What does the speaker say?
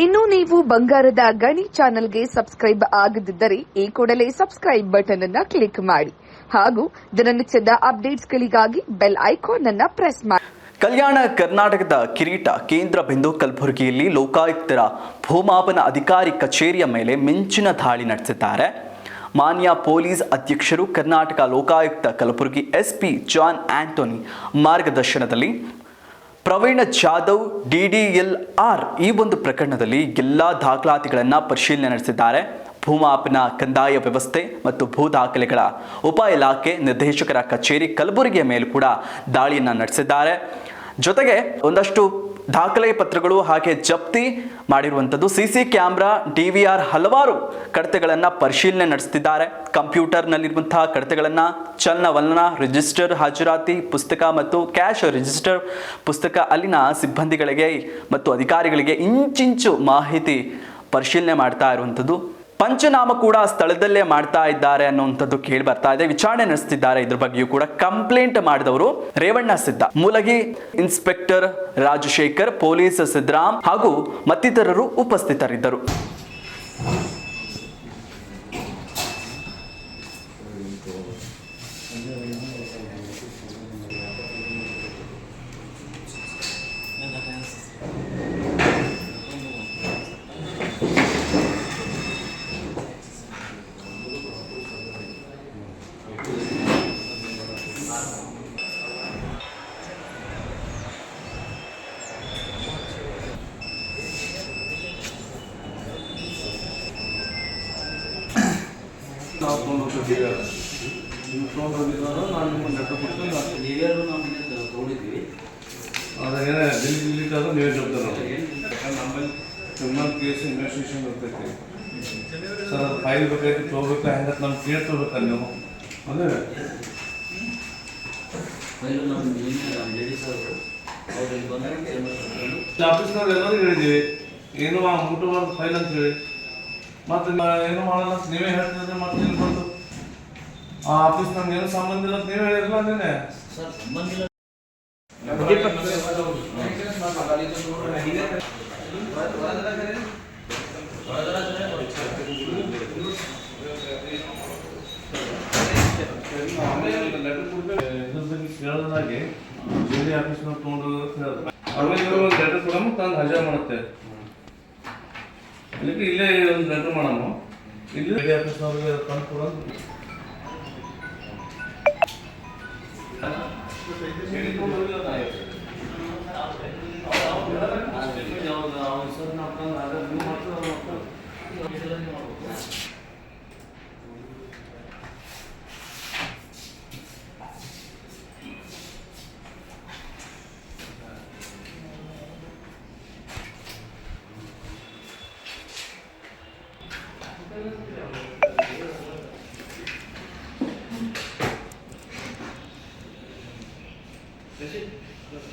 ಇನ್ನು ನೀವು ಬಂಗಾರದ ಗಣಿ ಚಾನೆಲ್ಗೆ ಸಬ್ಸ್ಕ್ರೈಬ್ ಆಗದಿದ್ದರೆ ಈ ಕೂಡಲೇ ಸಬ್ಸ್ಕ್ರೈಬ್ ಬಟನ್ ಅನ್ನ ಕ್ಲಿಕ್ ಮಾಡಿ. ಹಾಗೂ ದಿನನಿತ್ಯದ ಅಪ್ಡೇಟ್ಸ್ಗಳಿಗಾಗಿ ಬೆಲ್ ಐಕಾನ್ ಅನ್ನ ಪ್ರೆಸ್ ಮಾಡಿ. ಕಲ್ಯಾಣ ಕರ್ನಾಟಕದ ಕಿರೀಟ ಕೇಂದ್ರ ಬಿಂದು ಕಲಬುರಗಿಯಲ್ಲಿ ಲೋಕಾಯುಕ್ತರ ಭೂಮಾಪನ ಅಧಿಕಾರಿ ಕಚೇರಿಯ ಮೇಲೆ ಮಿಂಚಿನ ದಾಳಿ ನಡೆಸಿದ್ದಾರೆ. ಮಾನ್ಯ ಪೊಲೀಸ್ ಅಧ್ಯಕ್ಷರು Karnataka Lokayukta Kalaburagi SP John Antony ಮಾರ್ಗದರ್ಶನದಲ್ಲಿ Praveen Jadhav D D L R ಈ ಒಂದು ಪ್ರಕರಣದಲ್ಲಿ ಎಲ್ಲ ದಾಖಲಾತಿಗಳನ್ನು ಪರಿಶೀಲನೆ ನಡೆಸಿದ್ದಾರೆ. ಭೂಮಾಪನ, ಕಂದಾಯ ವ್ಯವಸ್ಥೆ ಮತ್ತು ಭೂ ದಾಖಲೆಗಳ ಉಪ ಇಲಾಖೆ ನಿರ್ದೇಶಕರ ಕಚೇರಿ ಕಲಬುರಗಿಯ ಮೇಲೂ ಕೂಡ ದಾಳಿಯನ್ನು ನಡೆಸಿದ್ದಾರೆ. ಜೊತೆಗೆ ಒಂದಷ್ಟು ದಾಖಲೆ ಪತ್ರಗಳು ಹಾಗೆ ಜಪ್ತಿ ಮಾಡಿರುವಂಥದ್ದು. C C camera, D V R ಹಲವಾರು ಕಡತೆಗಳನ್ನು ಪರಿಶೀಲನೆ ನಡೆಸ್ತಿದ್ದಾರೆ. ಕಂಪ್ಯೂಟರ್ನಲ್ಲಿರುವಂತಹ ಕಡತೆಗಳನ್ನು, ಚಲನವಲನ, ರಿಜಿಸ್ಟರ್ ಹಾಜರಾತಿ ಪುಸ್ತಕ ಮತ್ತು ಕ್ಯಾಶ್ ರಿಜಿಸ್ಟರ್ ಪುಸ್ತಕ ಅಲ್ಲಿನ ಸಿಬ್ಬಂದಿಗಳಿಗೆ ಮತ್ತು ಅಧಿಕಾರಿಗಳಿಗೆ ಇಂಚಿಂಚು ಮಾಹಿತಿ ಪರಿಶೀಲನೆ ಮಾಡ್ತಾ ಇರುವಂಥದ್ದು. ಪಂಚನಾಮ ಕೂಡ ಸ್ಥಳದಲ್ಲೇ ಮಾಡ್ತಾ ಇದ್ದಾರೆ ಅನ್ನುವಂಥದ್ದು ಕೇಳಿ ಬರ್ತಾ ಇದೆ. ವಿಚಾರಣೆ ನಡೆಸ್ತಿದ್ದಾರೆ. ಇದ್ರ ಬಗ್ಗೆಯೂ ಕೂಡ ಕಂಪ್ಲೇಂಟ್ ಮಾಡಿದವರು ರೇವಣ್ಣ ಸಿದ್ದ, ಮೂಲಗಿ, ಇನ್ಸ್ಪೆಕ್ಟರ್ ರಾಜಶೇಖರ್, ಪೊಲೀಸ್ ಸಿದ್ದರಾಮ್ ಹಾಗೂ ಮತ್ತಿತರರು ಉಪಸ್ಥಿತರಿದ್ದರು. ನಾವು ಹೋಗ್ತೀವಿ ನೀವು ತೊಗೊಂಡು ಹೋಗಿದ್ರು ನಾನು ನಿಮ್ಮನ್ನು ಲೆಕ್ಕ ನಾನು ನೀವ್ಯಾರು ನಾವು ತಗೊಂಡಿದ್ವಿ ಅದೇನೇ ಡೆಲ್ಲಿ ಡಿಲೀಟ್ ಆದ್ರೆ ನೀವೇ ಜವಾಬ್ದಾರ ನಮ್ಮಲ್ಲಿ ಕ್ರಿಮಿನಲ್ ಕೇಸ್ ಇನ್ವೆಸ್ಟಿಗೇಷನ್ ಇರ್ತೈತಿ ಸರ್ ಅದು ಫೈಲ್ ಬೇಕಾಯ್ತು ತೊಗೋಬೇಕು ಹೆಂಗೆ ನಮ್ಗೆ ಕೇಳಿ ತೊಗೋಬೇಕಲ್ಲ ನೀವು ಅದೇ ಫೈಲು ನಮ್ಮ ಲೇಡೀಸ್ ಅವರು ಆಫೀಸ್ನವ್ರು ಎಲ್ಲರೂ ಹೇಳಿದ್ದೀವಿ ಏನು ಆ ಮುಟ್ಟಬಾರ್ದು ಫೈಲ್ ಅಂತ ಹೇಳಿ. ಮತ್ತೆ ಏನು ಮಾಡಲ್ಲ ಅಂತ ನೀವೇ ಹೇಳ್ತಿದ್ರೆ ಮತ್ತೆ ಏನು ಬಂದು ಆ ಆಫೀಸ್ ನಮ್ಗೆ ಏನು ಸಂಬಂಧ ಇಲ್ಲ ಅಂತ ನೀವೇ ಹೇಳಿರಲ್ಲ ನೀನೆ ಸರ್ ಸಂಬಂಧ ಇಲ್ಲ. ಕೇಳದಾಗೆ ಜೆಡಿ ಡಿ ಆಫೀಸ್ನ ಅವ್ರಿಗೆ ಒಂದು ಲೆಟರ್ ಕೊಡಮ್ಮ ತಂದು ಹಜಾ ಮಾಡುತ್ತೆ. ಇದಕ್ಕೆ ಇಲ್ಲೇ ಒಂದು ಲೆಟರ್ ಮಾಡಮ್ಮ ಇಲ್ಲಿ ಜೆಡಿ ಆಫೀಸ್ನವ್ರಿಗೆ ತಂದು ಕೊಡೋದು ಸರ್ ನಾವು ತಂದು ಆಗ That's it. That's